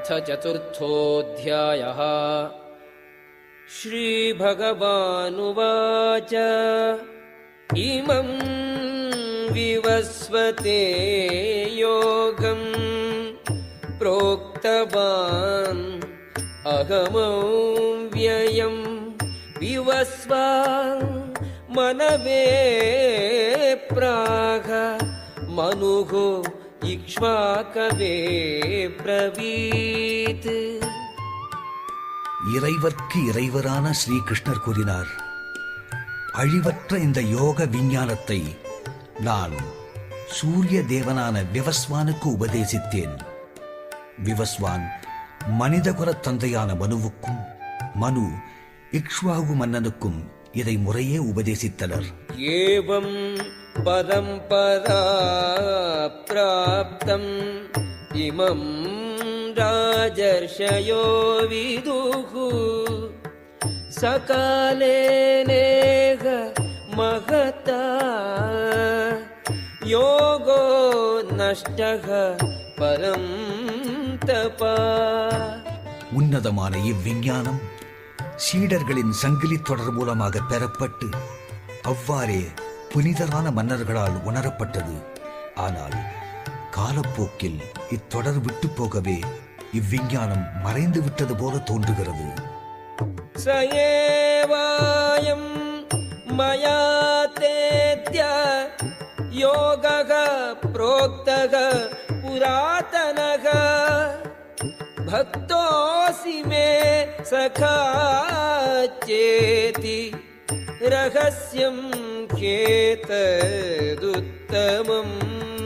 अथ चतुर्थोऽध्यायः। श्रीभगवानुवाच इमं विवस्वते योगम् प्रोक्तवान् अहमव्ययम् विवस्वा मनवे प्राग मनुः இறைவர்க்கு இறைவரான ஸ்ரீகிருஷ்ணர் கூறினார் அழிவற்ற இந்த யோக விஞ்ஞானத்தை நான் சூரிய தேவனான விவஸ்வானுக்கு உபதேசித்தேன். விவஸ்வான் மனிதகுல தந்தையான மனுவுக்கும் மனு இக்ஷ்வாகு மன்னனுக்கும் இதை முறையே உபதேசித்தனர். ஏவம் परम्परा प्राप्तम् इमं राजर्षयो विदुः सकालेनेह महता योगो नष्टः परं तपा உன்னதமான இவ்விஞ்ஞானம் சீடர்களின் சங்கிலி தொடர் மூலமாக பெறப்பட்டு அவ்வாறே புனிதரான மன்னர்களால் உணரப்பட்டது. ஆனால் காலப்போக்கில் இத்தொடர் விட்டு போகவே இவ்விஞ்ஞானம் மறைந்து விட்டது போல தோன்றுகிறது. சயேவாயம் மயா தேத்ய யோகக புரோக்தக புராதனக பக்தோசிமே சகா சேதி ரகசியம் கேத்ததுத்தமம்.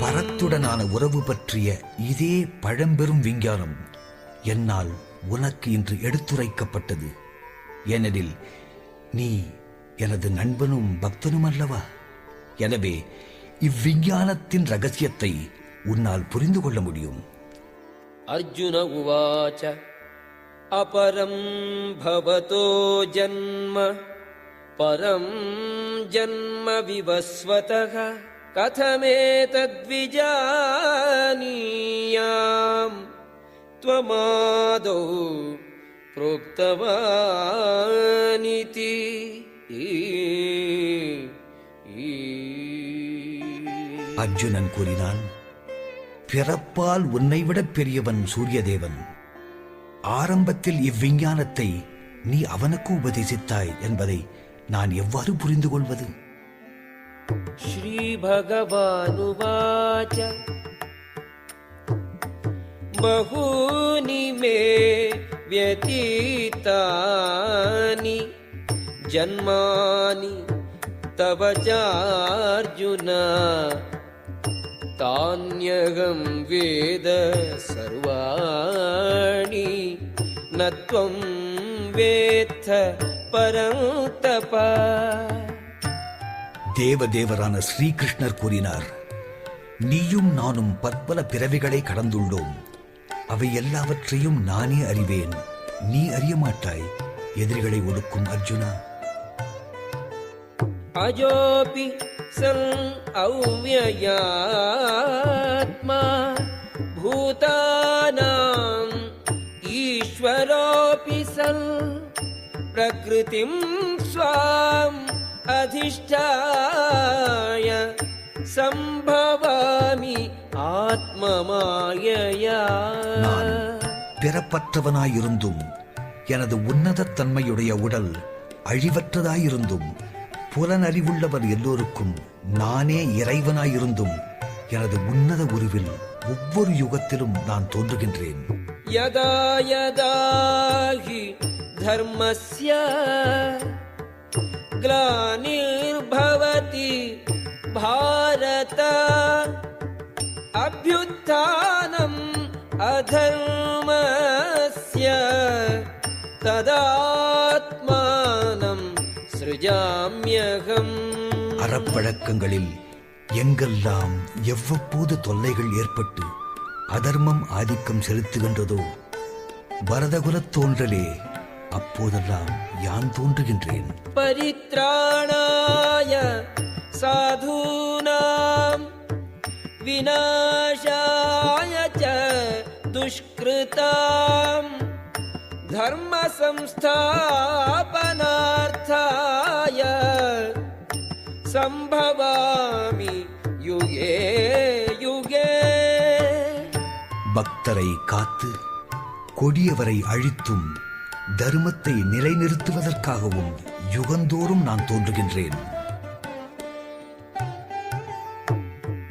பரத்துடனான உறவு பற்றிய இதே பழம்பெரும் விஞ்ஞானம் என்னால் உனக்கு இன்று எடுத்துரைக்கப்பட்டது. ஏனெனில் நீ எனது நண்பனும் பக்தனும் அல்லவா? எனவே இவ்விஞ்ஞானத்தின் ரகசியத்தை உன்னால் புரிந்து கொள்ள முடியும். அர்ஜுன உவாச்ச அபரம் பவதோ ஜன்ம. परं जन्म विवस्वतः कथमेतद्विजानीयाम् त्वमादौ प्रोक्तवानिति அர்ஜுனன் கூறினான் பிறப்பால் உன்னை விட பெரியவன் சூரியதேவன் ஆரம்பத்தில் இவ்விஞ்ஞானத்தை நீ அவனுக்கு உபதேசித்தாய் என்பதை நான் எவ்வாறு புரிந்து கொள்வது श्रीभगवानुवाच बहूनि मे व्यतीतानि जन्मानि तव चार्जुन तान्यहं वेद सर्वाणि न त्वं वेत्थ பரம் தபா தேவதேவரான ஸ்ரீகிருஷ்ணர் கூறினார் நீயும் நானும் பற்பல பிறவிகளை கடந்துள்ளோம். அவை எல்லாவற்றையும் நானே அறிவேன். நீ அறிய மாட்டாய். எதிரிகளை ஒடுக்கும் அர்ஜுனா. அஜோபி சன் அவ்யயாத்மா பூதானாம் ஈஸ்வரோபி சன் प्रकृतिं स्वाम् अधिष्ठाय सम्भवामि आत्ममायया நான் பிறப்பற்றவனாயிருந்தும் எனது உன்னதத் தன்மையுடைய உடல் அழிவற்றதாயிருந்தும் புலனறிவுள்ளவர் எல்லோருக்கும் நானே இறைவனாயிருந்தும் எனது உன்னத உருவில் ஒவ்வொரு யுகத்திலும் நான் தோன்றுகின்றேன் यदा यदा हि धर्मस्य ग्लानिर्भवति भारत अभ्युत्थानम् अधर्मस्य तदात्मानं सृजाम्यहम् அறப்பழக்கங்களில் எங்கெல்லாம் எவ்வப்போது தொல்லைகள் ஏற்பட்டு அதர்மம் ஆதிக்கம் செலுத்துகின்றதோ பரதகுலத் தோன்றலே அப்போதெல்லாம் யான் தோன்றுகின்றேன்? பரித்ராணாய சாதூனாம் விநாசாய துஷ்கிருதாம் தர்ம சம்ஸ்தாபனார்த்தாய சம்பவாமி யுகே யுகே. பக்தரை காத்து கொடியவரை அழித்தும் தர்மத்தை நிலைநிறுத்துவதற்காகவும் யுகந்தோறும் நான் தோன்றுகின்றேன்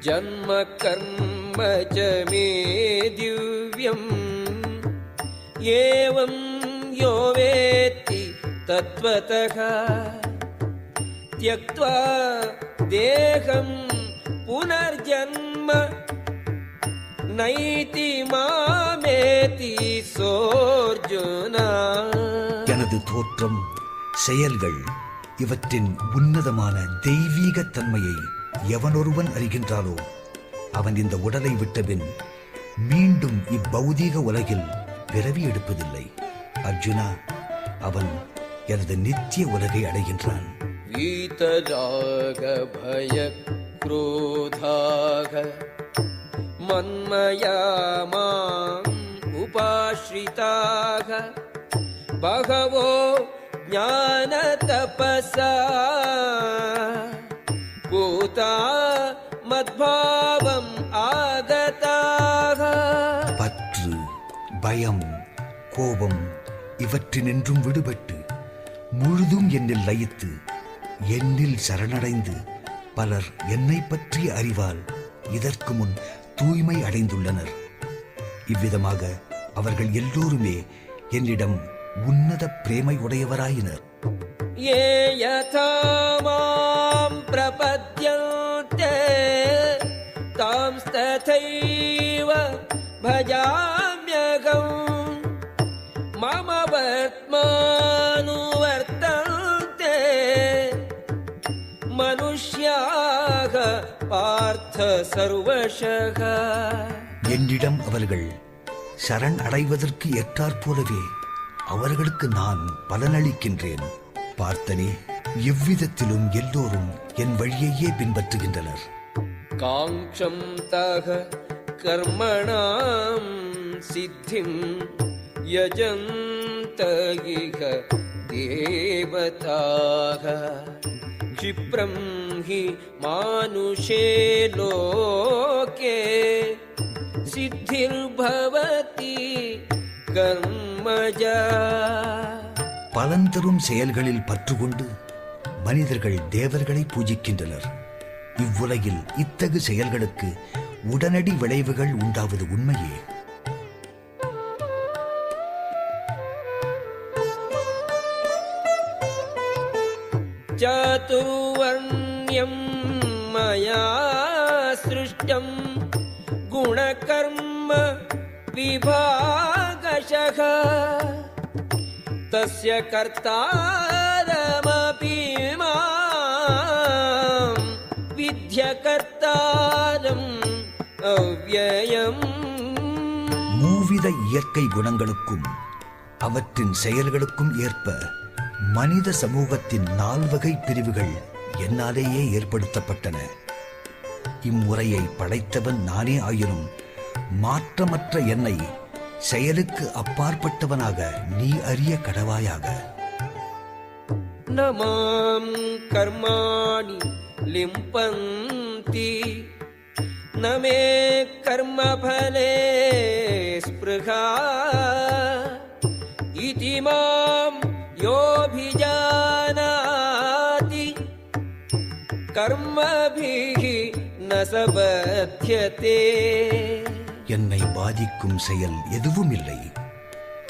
जन्म कर्म च मे दिव्यम् एवं यो वेत्ति तत्त्वतः त्यक्त्वा देहं पुनर्जन्म नैति मामेति सोऽर्जुना எனது தோற்றம் செயல்கள் இவற்றின் உன்னதமான தெய்வீக தன்மையை எவனொருவன் அறிகின்றாலோ அவன் இந்த உடலை விட்டபின் மீண்டும் இப்பௌதீக உலகில் பிறவி எடுப்பதில்லை. அர்ஜுனா அவன் எனது நித்திய உலகை அடைகின்றான். வீதராக பய குரோதாக मन्मया माम् उपाश्रिताः बहवो ज्ञानतपसा पूता मद्भावम् आगताः பற்று பயம் கோபம் இவற்றினின்றும் விடுபட்டு முழுதும் என்னில் லயித்து என்னில் சரணடைந்து பலர் என்னை பற்றிய அறிவால் இதற்கு முன் தூய்மை அடைந்துள்ளனர். இவ்விதமாக அவர்கள் எல்லோருமே என்னிடம் உன்னத பிரேமை உடையவராயினர். ஏயதாமாம் பிரபத்யந்தே தாம் ததைவ பஜா சர்வசகா. என்னிடம் அவர்கள் சரண் அடைவதற்கு ஏற்றாற்போலவே அவர்களுக்கு நான் பலனளிக்கின்றேன். பார்த்தனே எவ்விதத்திலும் எல்லோரும் என் வழியையே பின்பற்றுகின்றனர். காங்கம் தக கர்மணாம் சித்திம் யஜந்தகிக தேவதாக. ஜிப்ரம் हि मानुषे लोके सिद्धिर्भवति कर्मजा பலன் தரும் செயல்களில் பற்றுக்கொண்டு மனிதர்கள் தேவர்களை பூஜிக்கின்றனர் இவ்வுலகில் இத்தகு செயல்களுக்கு உடனடி விளைவுகள் உண்டாவது உண்மையே चातुर्वर्ण्यं मया सृष्टं गुणकर्म विभागशः तस्य कर्तारमपि मां विद्यकर्तारम् अव्ययम् மூவித இயற்கை குணங்களுக்கும் அவற்றின் செயல்களுக்கும் ஏற்ப மனித சமூகத்தின் நால்வகை பிரிவுகள் என்னாலேயே ஏற்படுத்தப்பட்டன. இம்முறையை படைத்தவன் நானே ஆயினும் மாற்றமற்ற என்னை செயலுக்கு அப்பாற்பட்டவனாக நீ அறிய கடவாயாக. நமாம் கர்மாணி லிம்பந்தி நமே கர்மபலே ஸ்பிருகா பாபிகி நசபத்யதே. என்னை பாதிக்கும் செயல் எதுவும் இல்லை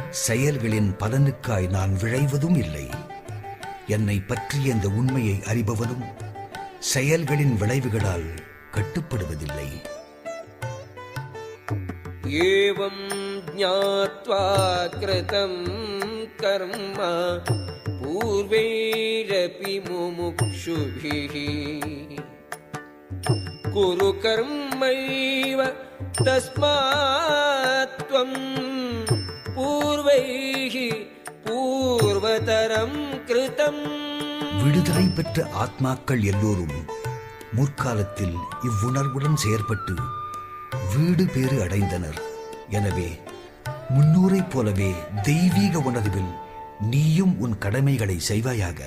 செயல்களின் பலனுக்காய் நான் விழைவதும் இல்லை. என்னை பற்றிய இந்த உண்மையை அறிபவனும் செயல்களின் விளைவுகளால் கட்டுப்படுவதில்லை. ஏவம் ஜாத்வா கிருதம் கர்மா பூர்வைரபி முமுக்ஷுபிஹி. कुरु कर्मैव तस्मात् त्वं पूर्वैः पूर्वतरं कृतम् விடுதலை பெற்ற ஆத்மாக்கள் எல்லோரும் முற்காலத்தில் இவ்வுணர்வுடன் செயற்பட்டு வீடு பேறு அடைந்தனர் எனவே முன்னோரைப் போலவே தெய்வீக உணர்வில் நீயும் உன் கடமைகளை செய்வாயாக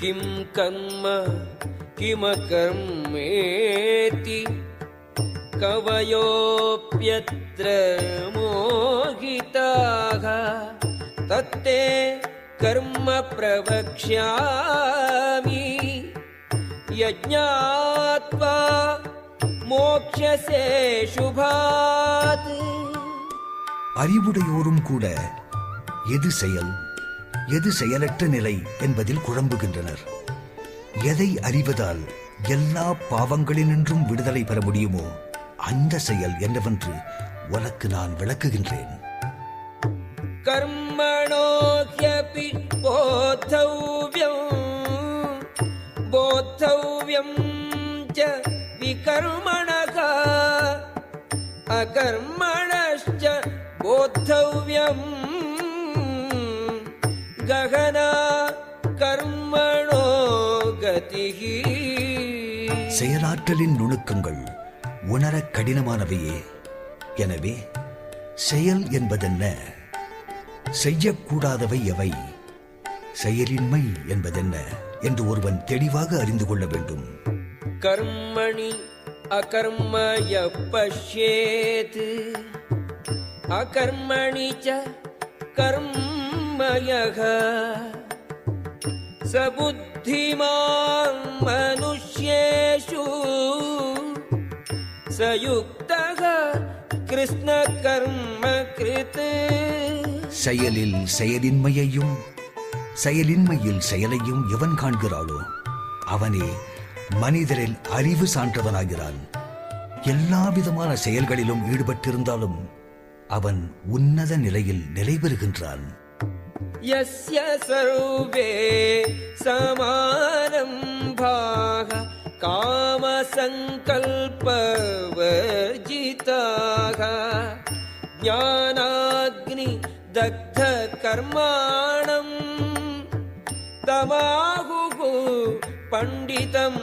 किं कर्म किमकर्मेति कवयोऽप्यत्र मोहिताः तत्ते कर्म प्रवक्ष्यामि यज्ञात्वा मोक्ष्यसे शुभात् அறிவுடையோரும் கூட எது செயல் எது செயலற்ற நிலை என்பதில் குழம்புகின்றனர். எதை அறிவதால் எல்லா பாவங்களினின்றும் விடுதலை பெற முடியுமோ அந்த செயல் என்னவென்று உனக்கு நான் விளக்குகின்றேன். கர்மணோஹ்யபி போத்தவ்யம் போத்தவ்யம் ச விகர்மணக அகர்மணஷ்ச போத்தவ்யம். சகனா கர்மணோ கதிகி. செயலாற்றலின் நுணுக்கங்கள் உணர கடினமானவையே. எனவே செயல் என்பதென்ன? செய்யக்கூடாதவை எவை? செயலின்மை என்பதென்ன? என்று ஒருவன் தெளிவாக அறிந்து கொள்ள வேண்டும். கர்மணி அகர்மய பஷ்யேது அகர்மணி ச கர்ம कर्म यः स बुद्धिमान् मनुष्येषु स युक्तः कृष्णकर्म कृत् செயலில் செயலின்மையையும் செயலின்மையில் செயலையும் எவன் காண்கிறாளோ அவனே மனிதரில் அறிவு சான்றவனாகிறான் எல்லா விதமான செயல்களிலும் ஈடுபட்டிருந்தாலும் அவன் உன்னத நிலையில் நிலை பெறுகின்றான் यस्य सर्वे समारम्भाः कामसङ्कल्पवर्जिताः ज्ञानाग्निदग्धकर्माणम् तमाहुः पण्डितं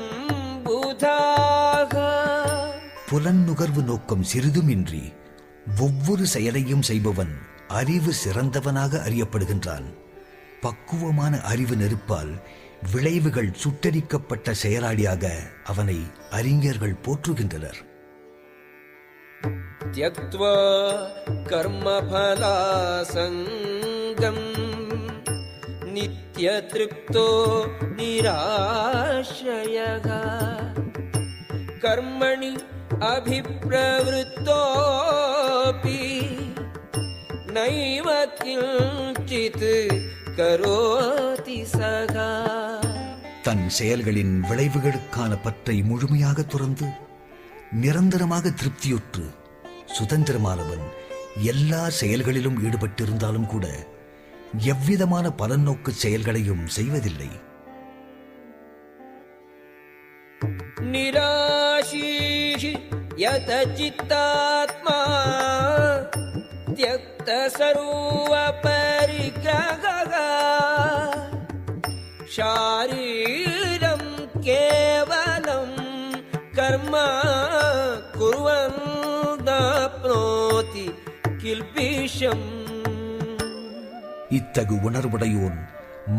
बुधाः புலன்நுகர்வு நோக்கம் சிறிதுமின்றி ஒவ்வொரு செயலையும் செய்பவன் அறிவு சிறந்தவனாக அறியப்படுகின்றான். பக்குவமான அறிவு நெருப்பால் விளைவுகள் சுட்டரிக்கப்பட்ட செயலாளியாக அவனை அறிஞர்கள் போற்றுகின்றனர். தியக்வா கர்மபலாசங்கம் நித்திய திருப்தோ நிராசய கர்மணி அபிப்பிரவருத்தோபி नैव किञ्चित् करोति सः தன் செயல்களின் விளைவுகளுக்கான பற்றை முழுமையாக துறந்து நிரந்தரமாக திருப்தியுற்று சுதந்திரமானவன் எல்லா செயல்களிலும் ஈடுபட்டிருந்தாலும் கூட எவ்விதமான பலநோக்கு செயல்களையும் செய்வதில்லை निराशीः यतचित्तात्मा त्यक्तसर्वपरिग्रहः शारीरं केवलं कर्म कुर्वन् नाप्नोति किल्बिषम् இத்தகு உணர்வுடையோன்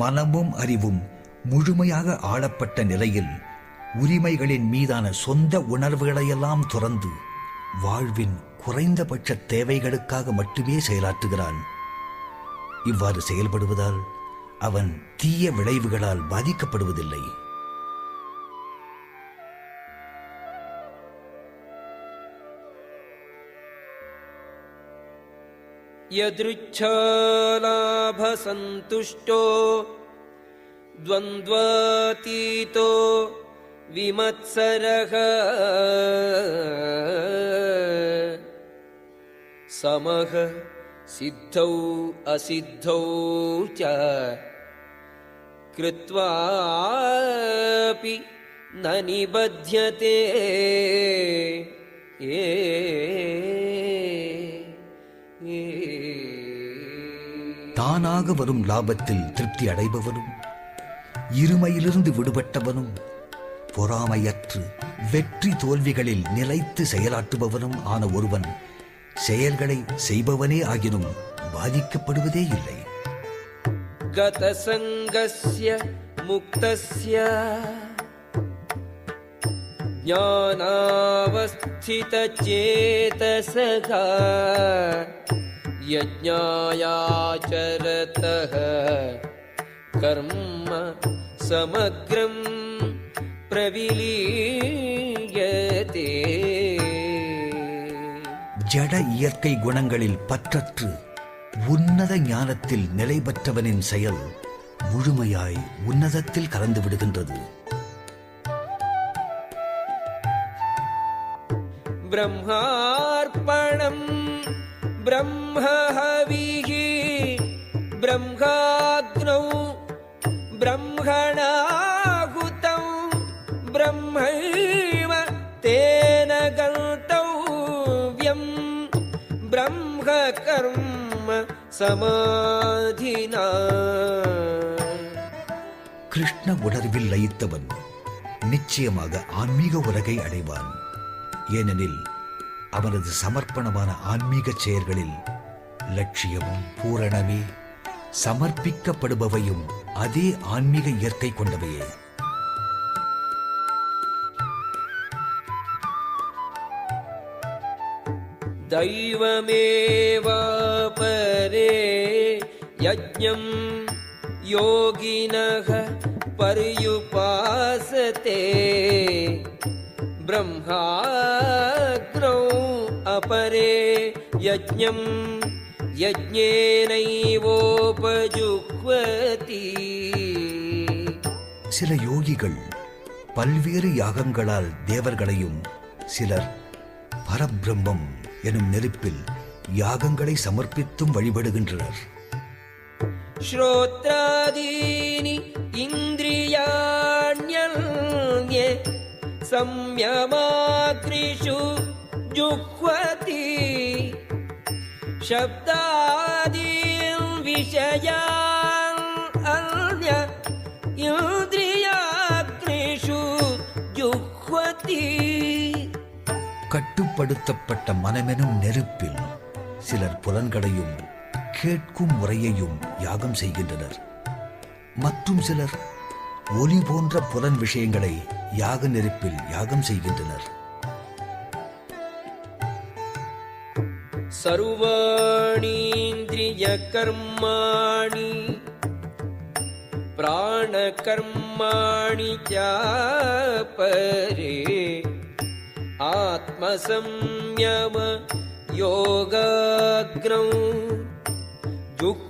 மனமும் அறிவும் முழுமையாக ஆளப்பட்ட நிலையில் உரிமைகளின் மீதான சொந்த உணர்வுகளையெல்லாம் துறந்து வாழ்வின் குறைந்தபட்ச தேவைகளுக்காக மட்டுமே செயலாற்றுகிறான் இவ்வாறு செயல்படுவதால் அவன் தீய விளைவுகளால் பாதிக்கப்படுவதில்லை यदृच्छालाभसन्तुष्टो द्वन्द्वातीतो विमत्सरः समः सिद्धौ असिद्धौ च कृत्वापि न निबध्यते ए தானாக வரும் லாபத்தில் திருப்தி அடைபவனும் இருமையிலிருந்து விடுபட்டவனும் பொறாமையற்று வெற்றி தோல்விகளில் நிலைத்து செயலாற்றுபவனும் ஆன ஒருவன் செயல்களை செய்பவனே ஆகினும் பாதிக்கப்படுவதே இல்லை गतसङ्गस्य मुक्तस्य ज्ञानावस्थितचेतसः यज्ञायाचरतः कर्म समग्रं பிரவிலீயதே. ஜட இயற்கை குணங்களில் பற்றற்று உன்னத ஞானத்தில் நிலை பெற்றவனின் செயல் முழுமையாய் உன்னதத்தில் கலந்து விடுகின்றது. பிரம்மார்ப்பணம் பிரம்மஹவிகி பிரம்மாக்னௌ பிரம்மணா ब्रह्मकर्म समाधिना கிருஷ்ண உணர்வில் லயித்தவன் நிச்சயமாக ஆன்மீக உலகை அடைவான் ஏனெனில் அவனது சமர்ப்பணமான ஆன்மீக செயல்களில் லட்சியமும் பூரணமே சமர்ப்பிக்கப்படுபவையும் அதே ஆன்மீக இயற்கை கொண்டவையே दैवमेवापरे यज्ञं योगिनः पर्युपासते ब्रह्माग्नौ अपरे यज्ञं यज्ञेनैवोपजुह्वति சில யோகிகள் பல்வேறு யாகங்களால் தேவர்களையும் சிலர் பரபிரம்மம் எனும் நெருப்பில் யாகங்களை சமர்ப்பித்தும் வழிபடுகின்றனர் श्रोत्रादीनि इन्द्रियाण्यन्ये संयमाग्निषु जुह्वति शब्दादीन् विषयान् अन्य इन्द्रियाग्निषु जुह्वति கட்டுப்படுத்தப்பட்ட மனமெனும் நெருப்பில் சிலர் புலன்களையும் கேட்கும் முறையையும் யாகம் செய்கின்றனர் மற்றும் சிலர் ஒலி போன்ற புலன் விஷயங்களை யாக நெருப்பில் யாகம் செய்கின்றனர் सर्वाणीन्द्रियकर्माणि प्राणकर्माणि चापरे आत्मसंयम योगाग्नौ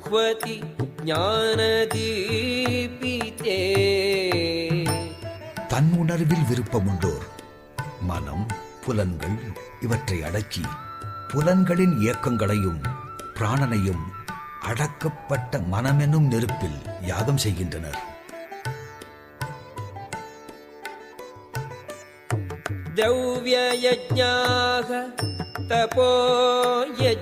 जुह्वति ज्ञानदीपिते தன் உணர்வில் விருப்பமுண்டோர் மனம் புலன்கள் இவற்றை அடக்கி புலன்களின் இயக்கங்களையும் பிராணனையும் அடக்கப்பட்ட மனமெனும் நெருப்பில் யாகம் செய்கின்றனர் द्रव्ययज्ञाः तपोयज्ञाः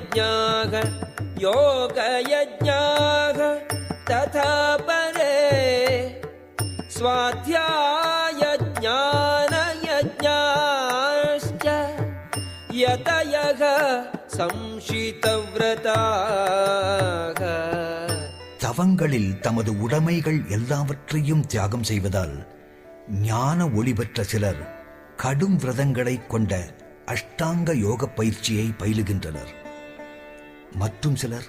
योगयज्ञाः तथा परे स्वाध्यायज्ञानयज्ञाश्च यतयः संशितव्रताः தவங்களில் தமது உடைமைகள் எல்லாவற்றையும் தியாகம் செய்வதால் ஞான ஒளி பெற்ற சிலர் கடும் விரதங்களை கொண்ட அஷ்டாங்க யோக பயிற்சியை பயிலுகின்றனர் மற்றும் சிலர்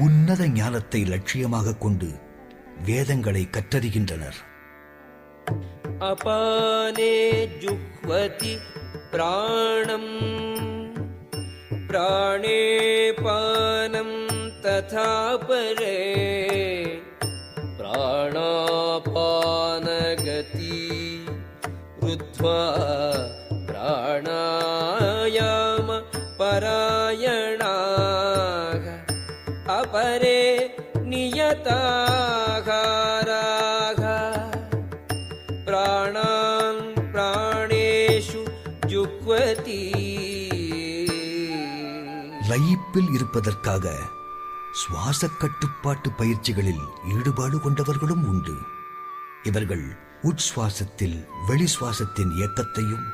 உன்னத ஞானத்தை லட்சியமாக கொண்டு வேதங்களை கற்றறிகின்றனர். அபானே ஜுஹ்வதி பிராணம் பிராணே பானம் ததா பிராணாபானகதி ருத்வா லயிப்பில் இருப்பதற்காக சுவாச கட்டுப்பாட்டு பயிற்சிகளில் ஈடுபாடு கொண்டவர்களும் உண்டு. இவர்கள் உட்சுவாசத்தில் வெளி சுவாசத்தின் இயக்கத்தையும்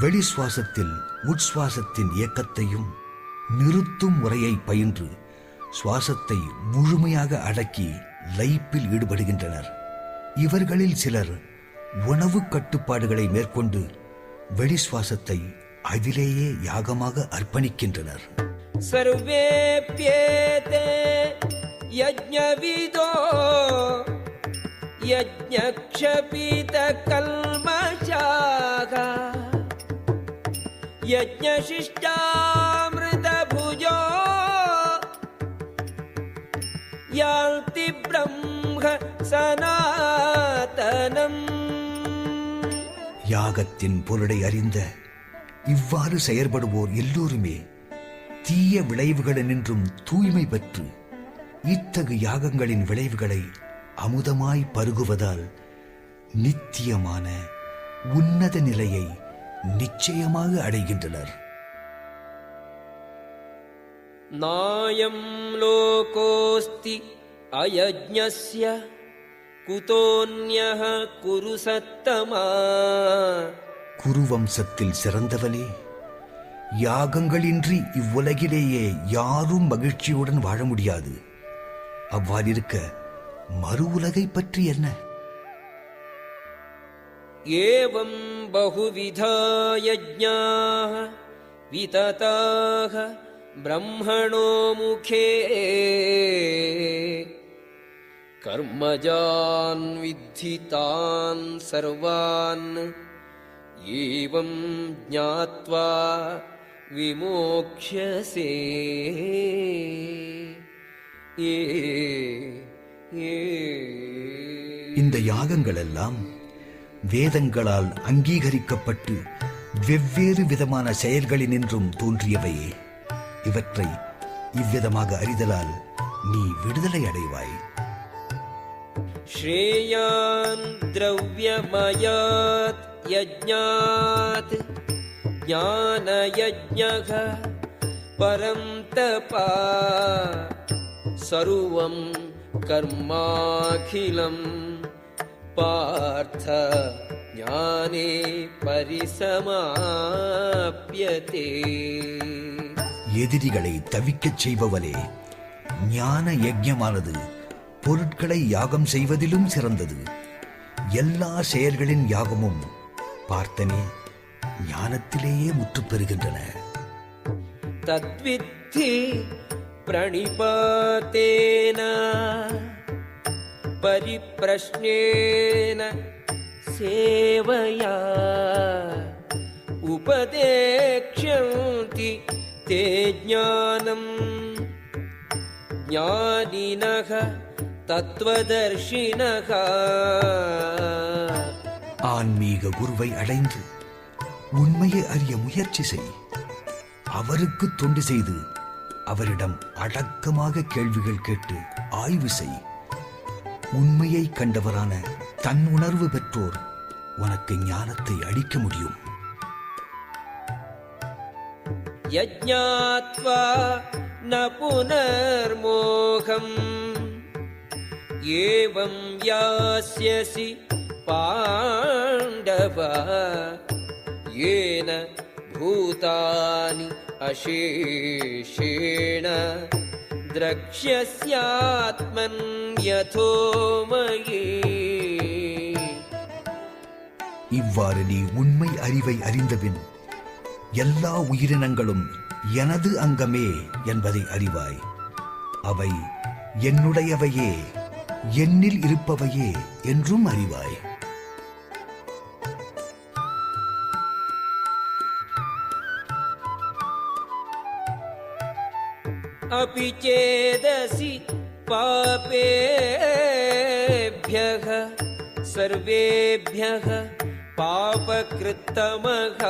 வெளி சுவாசத்தில் உட்சுவாசத்தின் இயக்கத்தையும் நிறுத்தும் முறையை பயின்று சுவாசத்தை முழுமையாக அடக்கி லைப்பில் ஈடுபடுகின்றனர். இவர்களில் சிலர் உணவு கட்டுப்பாடுகளை மேற்கொண்டு வெளி சுவாசத்தை அதிலேயே யாகமாக அர்ப்பணிக்கின்றனர். सर्वेऽप्येते यज्ञविदो यज्ञक्षपितकल्मषाः यज्ञशिष्टामृतभुजो यान्ति ब्रह्म सनातनम् யாகத்தின் பொருளை அறிந்த இவ்வாறு செயற்படுவோர் எல்லோருமே தீய விளைவுகளினின்றும் தூய்மை பெற்று இத்தகு யாகங்களின் விளைவுகளை அமுதமாய் பருகுவதால் நித்தியமான உன்னத நிலையை நிச்சயமாக அடைகின்றனர். நாயம் லோகோஸ்தி அயஜ்ஞஸ்ய குதோன்யக குரு சத்தமா குருவம்சத்தில் சிறந்தவனே. யாகங்களின்றி இவ்வுலகிலேயே யாரும் மகிழ்ச்சியுடன் வாழ முடியாது அவ்வாறிருக்க மறு உலகை பற்றி என்ன एवं बहुविधा यज्ञाः वितताः ब्रह्मणो मुखे कर्मजान् विद्धितान् सर्वान् एवं ज्ञात्वा विमोक्ष्यसे ये ये இந்த யாகங்கள் எல்லாம் வேதங்களால் அங்கீகரிக்கப்பட்டு வெவ்வேறு விதமான செயல்களினின்றும் தோன்றியவையே இவற்றை இவ்விதமாக அறிதலால் நீ விடுதலை அடைவாய் श्रेयान् द्रव्यमयात् यज्ञात् ज्ञानयज्ञः परं तपा सर्वं कर्माखिलं पार्थ ज्ञाने परिसमाप्यते எதிரிகளை தவிக்கச் செய்பவனே ஞான யஜ்ஞமானது பொருட்களை யாகம் செய்வதிலும் சிறந்தது எல்லா செயல்களின் யாகமும் பார்த்தனே ஞானத்திலேயே முற்று பெறுகின்றன. தத்வித்தி பிரணிபாத்தேன பரிப்பிரஷ்னேன சேவையா உபதேக்ஷந்தி தே ஜானம் ஞானினக தத்துவதர்ஷினக ஆன்மீக குருவை அடைந்து உண்மையை அறிய முயற்சி செய் அவருக்கு தொண்டு செய்து அவரிடம் அடக்கமாக கேள்விகள் கேட்டு ஆய்வு செய் உண்மையை கண்டவரான தன் உணர்வு பெற்றோர் உனக்கு ஞானத்தை அளிக்க முடியும் यज्ञात्वा न पुनर्मोहम् एवं यास्यसि पाण्डव येन भूतानि अशेषेण द्रक्ष्यस्यात्मन् यथो मयि இவ்வாறு நீ உண்மை அறிவை அறிந்தபின் எல்லா உயிரினங்களும் எனது அங்கமே என்பதை அறிவாய் அவை என்னுடையவையே என்னில் இருப்பவையே என்றும் அறிவாய் अपि चेदसि पापेभ्यः सर्वेभ्यः पापकृत्तमः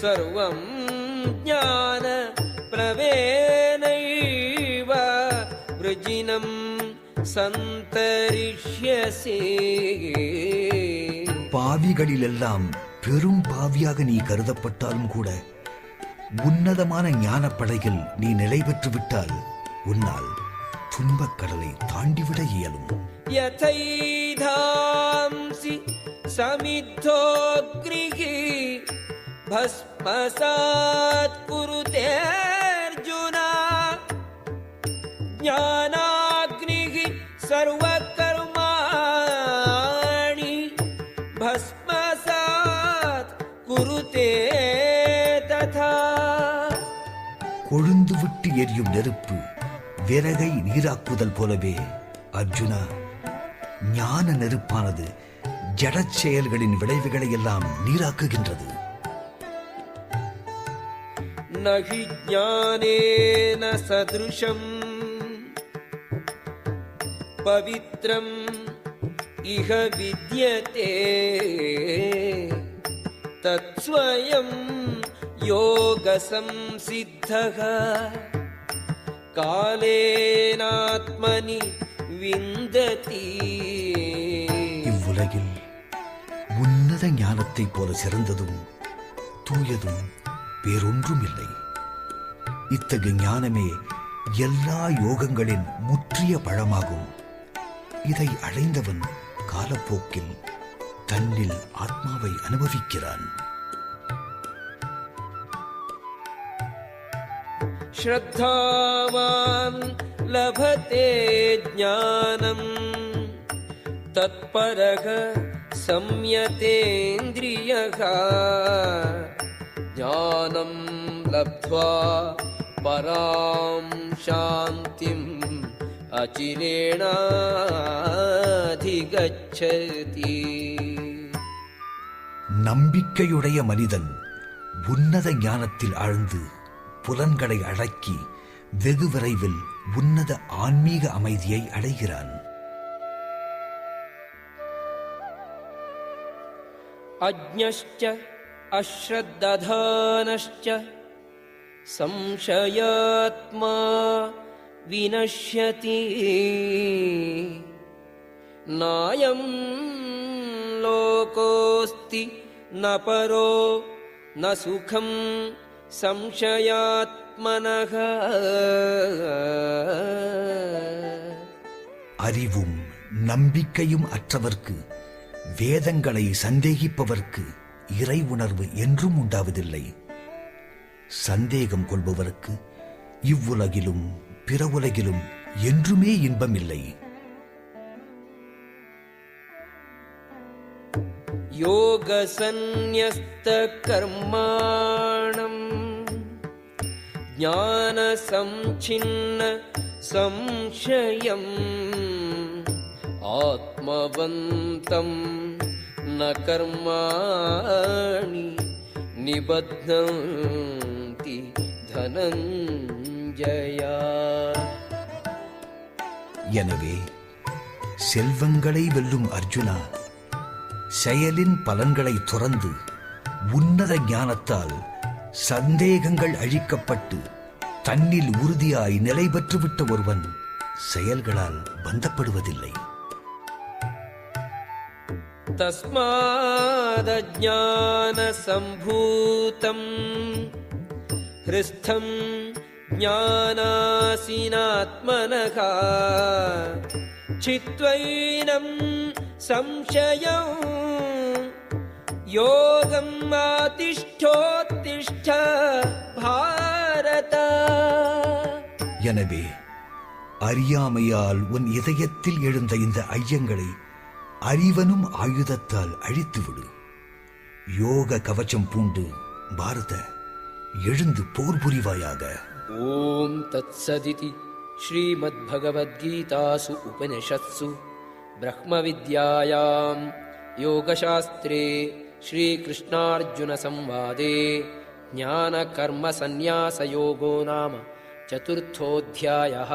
सर्वं ज्ञानप्रवेनैव वृजिनं सन्तरिष्यसि பாவிகளிலெல்லாம் பெரும் பாவியாக நீ கருதப்பட்டாலும் கூட உன்னதமான ஞானப் படையில் நீ நிலை பெற்று விட்டால் உன்னால் துன்பக் கடலை தாண்டிவிட இயலும் यथैधांसि समिद्धोऽग्निः भस्मसात् कुरुते अर्जुन எரியும் நெருப்பு விறகை நீராக்குதல் போலவே. அர்ஜுனா ஞான நெருப்பானது ஜடச் செயல்களின் விளைவுகளை எல்லாம் நீராக்குகின்றது. நகி ஞானேன சதிருஷம் பவித்ரம் இக வித்யதே. தத்ஸ்வயம் யோகசம் சித்தகா காலேனாத்மனி விந்ததி. இவ்வுலகில் உன்னத ஞானத்தைப் போல சிறந்ததும் தூயதும் வேறொன்றும் இல்லை இத்தகு ஞானமே எல்லா யோகங்களின் முற்றிய பழமாகும். இதை அடைந்தவன் காலப்போக்கில் தன்னில் ஆத்மாவை அனுபவிக்கிறான். श्रद्धावान् लभते ज्ञानम् तत्परः संयतेन्द्रियः ज्ञानं लब्ध्वा परां शान्तिम् अचिरेणाधिगच्छति நம்பிக்கையுடைய மனிதன் உன்னத ஞானத்தில் ஆழ்ந்து புலன்களை அடக்கி வெகு விரைவில் உன்னத ஆன்மீக அமைதியை அடைகிறான் अज्ञश्च अश्रद्दधानश्च संशयात्मा विनश्यति नायं लोकोऽस्ति न परो न सुखं சம்சயாத்மனக அறிவும் நம்பிக்கையும் அற்றவர்க்கு வேதங்களை சந்தேகிப்பவர்க்கு இறை உணர்வு என்றும் உண்டாவதில்லை. சந்தேகம் கொள்பவருக்கு இவ்வுலகிலும் பிற உலகிலும் என்றுமே இன்பமில்லை. யோக சந்நியஸ்த கர்மாணம். ज्ञानसञ्छिन्न संशयम् आत्मवन्तं न कर्माणि निबध्नन्ति धनञ्जया எனவே செல்வங்களை வெல்லும் அர்ஜுனா செயலின் பலன்களை துறந்து உன்னத ஞானத்தால் சந்தேகங்கள் அழிக்கப்பட்டு தன்னில் உறுதியாய் நிலை பெற்றுவிட்ட ஒருவன் செயல்களால் பந்தப்படுவதில்லை. தஸ்மாதஜானசம்பூதம் ஹிருஸ்தம் ஞானாசினாத்மனக சித்வைனம் சம்சயம் யோகம் ஆதிஷ்டோத் आतिष्ठोत्तिष्ठ भारत எனவே அறியாமையால் உன் இதயத்தில் எழுந்த இந்த ஐயங்களை அறிவனும் ஆயுதத்தால் அழித்துவிடு யோக கவச்சம் பூண்டு பாரத எழுந்து போர் புரிவாயாக ॐ तत्सदिति श्रीमद्भगवद्गीतासु उपनिषत्सु ब्रह्मविद्यायां योगशास्त्रे श्रीकृष्णार्जुनसंवादे ज्ञानकर्मसन्न्यासयोगो नाम चतुर्थोऽध्यायः